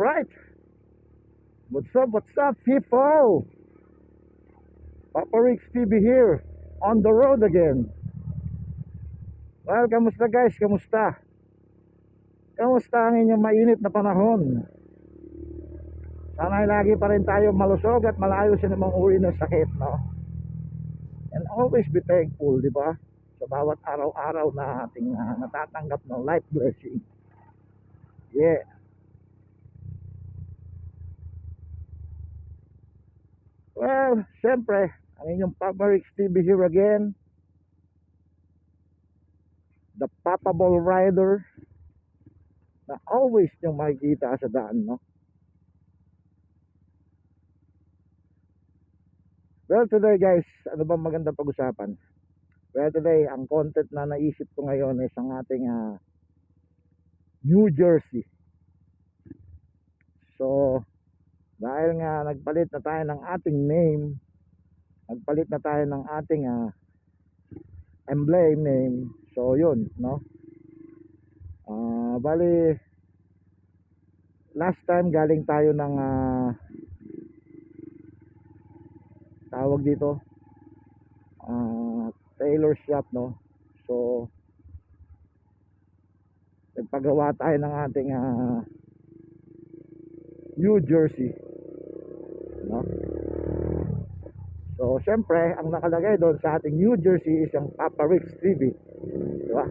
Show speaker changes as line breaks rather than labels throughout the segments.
What's up, what's up, people? Papa Rick's TV here, on the road again. Well, kamusta guys, kamusta? Kamusta ang inyong mainit na panahon? Sana lagi pa rin tayo malusog at malayo sa namang uri ng sakit, no? And always be thankful, di ba? Sa bawat araw-araw na ating ah, natatanggap ng life blessing. Yeah. Well, siyempre, ang inyong Papa Rick's TV here again. The Papa Ball Rider na always niyong makikita sa daan, no? Well, today guys, ano bang magandang pag-usapan? Well, today, ang content na naisip ko ngayon is ang ating ah, New Jersey. So, dahil nga nagpalit na tayo ng ating name, nagpalit na tayo ng ating ah, emblem name. So, yun, no? Ah, bali, last time galing tayo ng ah, tawag dito ah, tailor shop no so nagpagawa tayo ng ating ah, New Jersey no so syempre ang nakalagay doon sa ating New Jersey is ang Papa Rick's TV di ba?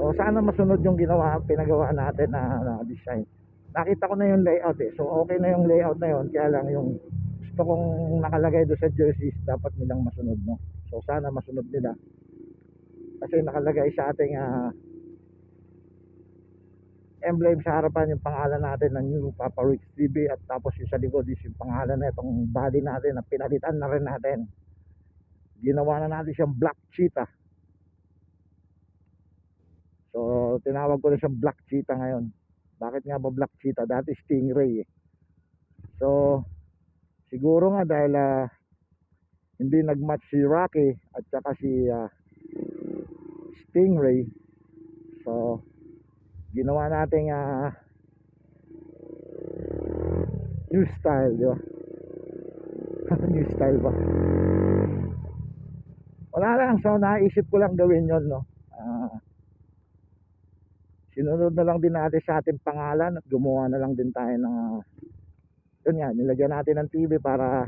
So sana masunod yung ginawa pinagawa natin na, na design. Nakita ko na yung layout eh. So okay na yung layout na yun. Kaya lang yung gusto kong nakalagay doon sa jerseys dapat nilang masunod no? So sana masunod nila. Kasi nakalagay sa ating ah, emblem sa harapan yung pangalan natin ng New Papa Rick's TV at tapos yung sa likod is yung pangalan na itong body natin na pinalitan na rin natin. Ginawa na natin siyang black cheetah. So tinawag ko na siyang black cheetah ngayon. Bakit nga ba black cheetah? Dati stingray eh. So siguro nga dahil ah, hindi nagmatch si Rocky at saka si ah, Stingray so ginawa natin ah, new style di ba? New style ba? Wala lang so naisip ko lang gawin yon no? Ah, sinunod na lang din natin sa ating pangalan at gumawa na lang din tayo ng ah, yun nga, nilagyan natin ng TV para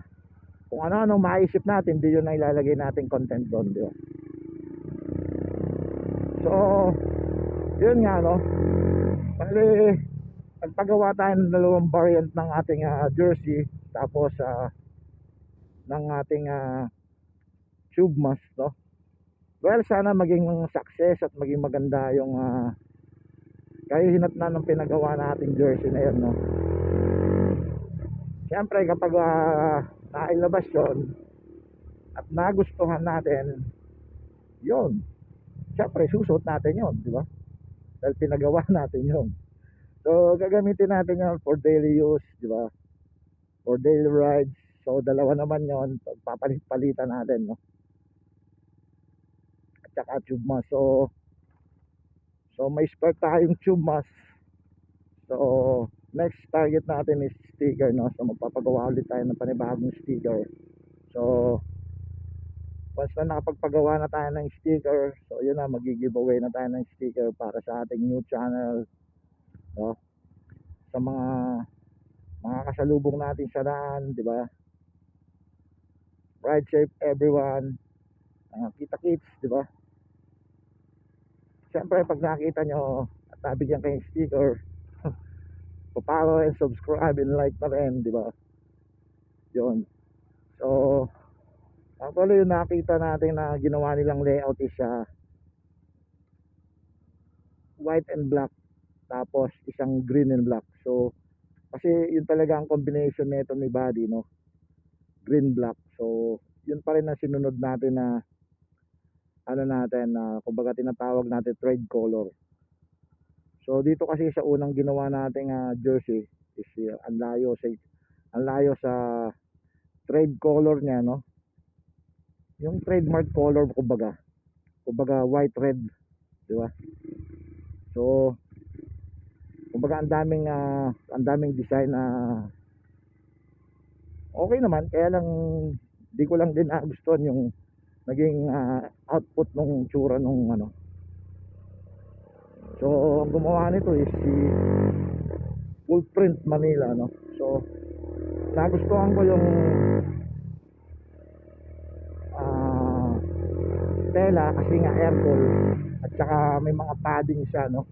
kung ano-ano maisip natin, di yun ang ilalagay natin content doon, di ba? So, yun nga, no? Bali, nagpagawa tayo ng dalawang variant ng ating ah, jersey, tapos ah, ng ating ah, tube mask, no? Well, sana maging success at maging maganda yung uh, kahihinat na ng pinagawa nating jersey na yun, no? Siyempre kapag uh, nailabas yun at nagustuhan natin yun siyempre susuot natin yun di ba dahil pinagawa natin yun. So gagamitin natin yun for daily use di ba? For daily rides. So dalawa naman yun. Papalit-palitan natin no? At saka tube mask so so may spare tayong tube mask so next target natin is sticker no? So magpapagawa ulit tayo ng panibagong sticker. So once na nakapagpagawa na tayo ng sticker so yun na magigiveaway na tayo ng sticker para sa ating new channel no sa mga mga kasalubong natin sa daan di ba ride safe everyone uh, kita kits di ba siyempre pag nakita nyo at nabigyan kayong sticker pa-follow and subscribe and like na rin, di ba? Yun. So, actually yung nakita natin na ginawa nilang layout is uh, white and black tapos isang green and black. So, kasi yun talaga ang combination nito ni body, no? Green black. So, yun pa rin ang sinunod natin na ano natin na kumbaga tinatawag natin trade color. So dito kasi sa unang ginawa nating uh, jersey is uh, ang layo sa ang layo sa trade color niya no. Yung trademark color kumbaga. Kumbaga white red, di ba? So kumbaga ang daming uh, ang daming design na okay naman kaya lang di ko lang din nagustuhan yung naging ah, output nung tsura nung ano so ang gumawa nito is si full print Manila no so nagustuhan ko yung tela kasi nga aircon at saka may mga padding siya no?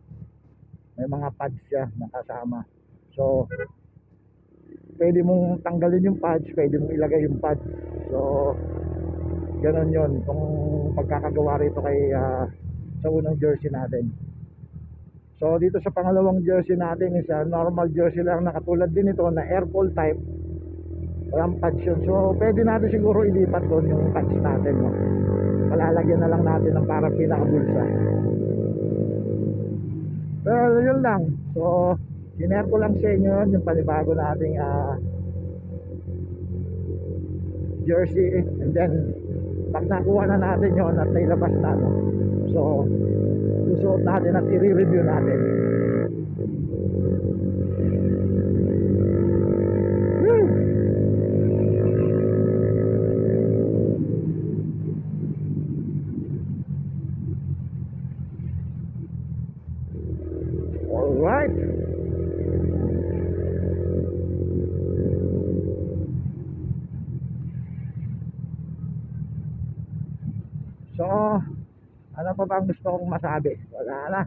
May mga pads siya nakasama so pwede mong tanggalin yung pads pwede mong ilagay yung pads. So ganun yon kung pagkakagawa rito kay ah, sa unang jersey natin. So dito sa pangalawang jersey natin is ah, normal jersey lang na katulad din ito na airfall type. Walang pads yun. So pwede natin siguro ilipat doon yung pads natin no? Palalagyan na lang natin ng parang pinakabulsa. Pero yun lang. So Sinare ko lang sa inyo yun, yung panibago nating ah, jersey. And then pag nakuha na natin yun at nailabas na so susuot natin at i-review natin Alright So, ano pa bang gusto kong masabi? Wala na.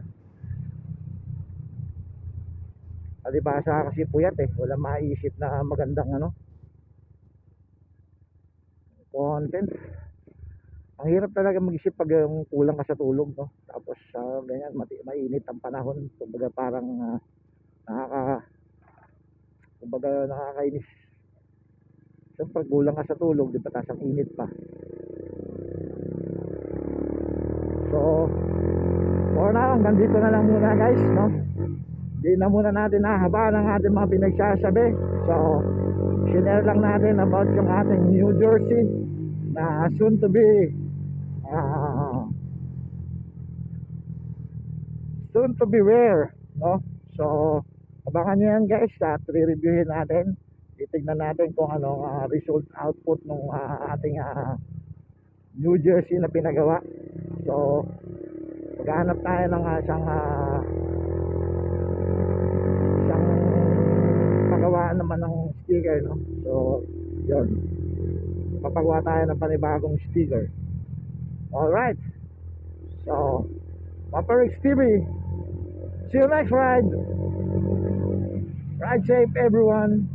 Alibasa kasi puyat eh. Wala maisip na magandang ano. Content. Ang hirap talaga mag-isip pag yung kulang ka sa tulog, no? Tapos, ah, ganyan, mati, mainit ang panahon. Kumbaga parang ah, nakaka... Kumbaga nakakainis. Siyempre, kulang ka sa tulog, di ba? Ang init pa. So, for now, hanggang dito na lang muna guys, no? Hindi na muna natin nahabaan ang ating mga pinagsasabi. So, share lang natin about yung ating New Jersey na soon to be soon to be wear, no? So, abangan nyo yan guys at re-reviewin natin. Titignan natin kung ano ah, result output ng ating ah, New Jersey na pinagawa. So, maghanap tayo ng ah, isang ah, isang pagawaan naman ng sticker, no? So, yun. Papagawa tayo ng panibagong sticker. Alright. So, Papa Rex TV. See you next ride. Ride safe, everyone.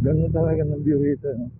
Ganun talaga ng view rito. No?